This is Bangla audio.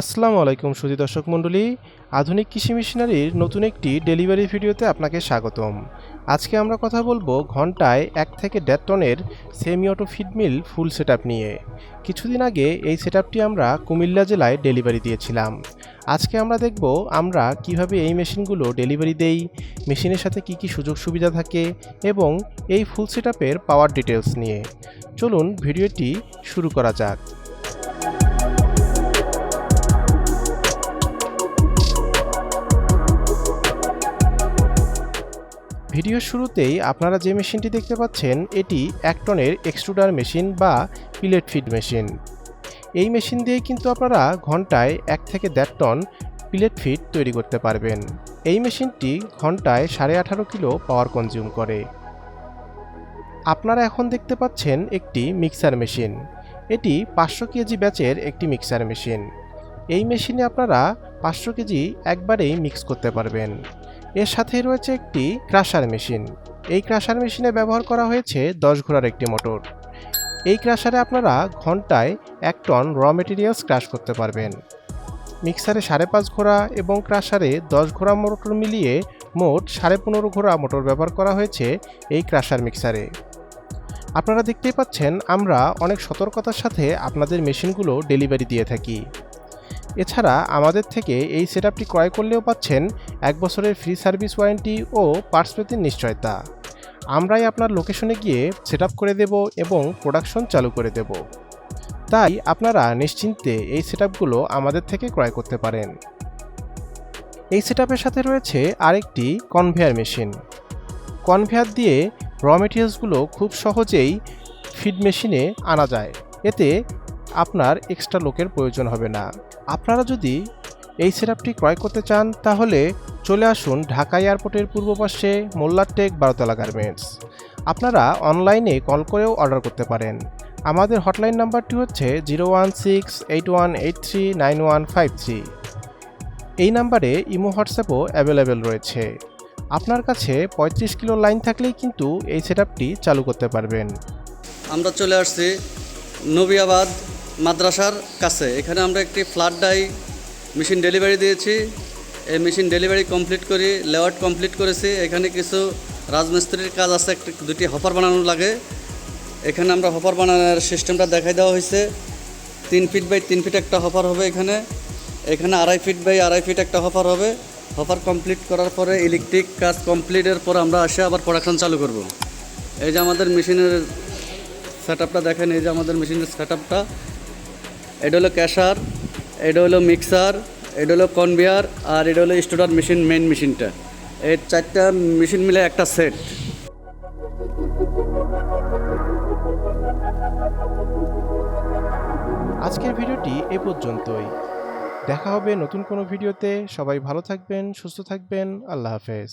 আসসালামু আলাইকুম সুধী দর্শক মণ্ডলী। আধুনিক কৃষি মেশিনারির নতুন একটি ডেলিভারি ভিডিওতে আপনাকে স্বাগতম। আজকে আমরা কথা বলব ঘন্টায় এক থেকে দেড় টনের semi auto feed mill full set নিয়ে। কিছুদিন আগে এই সেট আমরা কুমিল্লা জেলায় ডেলিভারি দিয়েছিলাম। আজকে আমরা দেখব আমরা কীভাবে এই মেশিনগুলো ডেলিভারি দেই, মেশিনের সাথে কি কি সুযোগ সুবিধা থাকে এবং এই ফুল সেট পাওয়ার ডিটেলস নিয়ে। চলুন ভিডিওটি শুরু করা যাক। ভিডিওর শুরুতেই আপনারা যে মেশিনটি দেখতে পাচ্ছেন, এটি এক টনের এক্সট্রুডার মেশিন বা পিলেট ফিড মেশিন। এই মেশিন দিয়ে কিন্তু আপনারা ঘন্টায় এক থেকে দেড় টন পিলেট ফিড তৈরি করতে পারবেন। এই মেশিনটি ঘন্টায় সাড়ে আঠারো কিলো পাওয়ার কনজিউম করে। আপনারা এখন দেখতে পাচ্ছেন একটি মিক্সার মেশিন। এটি পাঁচশো কেজি ব্যাচের একটি মিক্সার মেশিন। এই মেশিনে আপনারা পাঁচশো কেজি একবারেই মিক্স করতে পারবেন। এর সাথে রয়েছে একটি ক্রাশার মেশিন। এই ক্রাশার মেশিনে ব্যবহার করা হয়েছে দশ ঘোড়ার একটি মোটর। এই ক্রাশারে আপনারা ঘন্টায় এক টন র মেটেরিয়ালস ক্রাশ করতে পারবেন। মিক্সারে সাড়ে পাঁচ ঘোড়া এবং ক্রাশারে দশ ঘোড়া মোটর মিলিয়ে মোট সাড়ে পনেরো ঘোড়া মোটর ব্যবহার করা হয়েছে এই ক্রাশার মিক্সারে। আপনারা দেখতেই পাচ্ছেন, আমরা অনেক সতর্কতার সাথে আপনাদের মেশিনগুলো ডেলিভারি দিয়ে থাকি। এছাড়া আমাদের থেকে এই সেটআপটি ক্রয় করলেও পাচ্ছেন এক বছরের ফ্রি সার্ভিস ওয়ারেন্টি ও পার্টস নিশ্চয়তা। আমরাই আপনার লোকেশনে গিয়ে সেট করে দেব এবং প্রোডাকশন চালু করে দেব। তাই আপনারা নিশ্চিন্তে এই সেটআপগুলো আমাদের থেকে ক্রয় করতে পারেন। এই সেটআপের সাথে রয়েছে আরেকটি কনভেয়ার মেশিন। কনভেয়ার দিয়ে র মেটেরিয়ালসগুলো খুব সহজেই ফিড মেশিনে আনা যায়। এতে আপনার এক্সট্রা লোকের প্রয়োজন হবে না। আপনারা যদি এই সেটআপটি ক্রয় করতে চান, তাহলে চলে আসুন ঢাকা এয়ারপোর্টের পূর্ব পাশে মোল্লারটেক বারোতলা গার্মেন্টস। আপনারা অনলাইনে কল করেও অর্ডার করতে পারেন। আমাদের হটলাইন নাম্বারটি হচ্ছে zero one six eight one eight three nine one five three এই নাম্বারে ইমো, হোয়াটসঅ্যাপও অ্যাভেলেবেল রয়েছে। আপনার কাছে পঁয়ত্রিশ কিলো লাইন থাকলেই কিন্তু এই সেটআপটি চালু করতে পারবেন। আমরা চলে আসছি নবিয়াবাদ মাদ্রাসার কাছে। এখানে আমরা একটি ফ্ল্যাট ডাই মেশিন ডেলিভারি দিয়েছি। এই মেশিন ডেলিভারি কমপ্লিট করি, লেআউট কমপ্লিট করেছি। এখানে কিছু রাজমিস্ত্রির কাজ আছে, একটি দুটি হপার বানানো লাগে। এখানে আমরা হপার বানানোর সিস্টেমটা দেখাই দেওয়া হয়েছে। তিন ফিট বাই তিন ফিট একটা হপার হবে এখানে। এখানে আড়াই ফিট বাই আড়াই ফিট একটা হপার হবে। হপার কমপ্লিট করার পরে ইলেকট্রিক কাজ কমপ্লিটের পর আমরা আসে আবার প্রোডাকশন চালু করব। এই যে আমাদের মেশিনের সেট আপটা দেখেন, এই যে আমাদের মেশিনের সেট আপটা এটা হলো ক্যাশার। এটা হলো মিক্সার, এটা হলো কনভেয়ার আর এটা হলো স্টুডার মেশিন মেন মেশিনটা। এই চারটা মেশিন মিলে একটা সেট আজকের ভিডিওটি এ পর্যন্তই। দেখা হবে নতুন কোনো ভিডিওতে। সবাই ভালো থাকবেন, সুস্থ থাকবেন। আল্লাহ হাফেজ।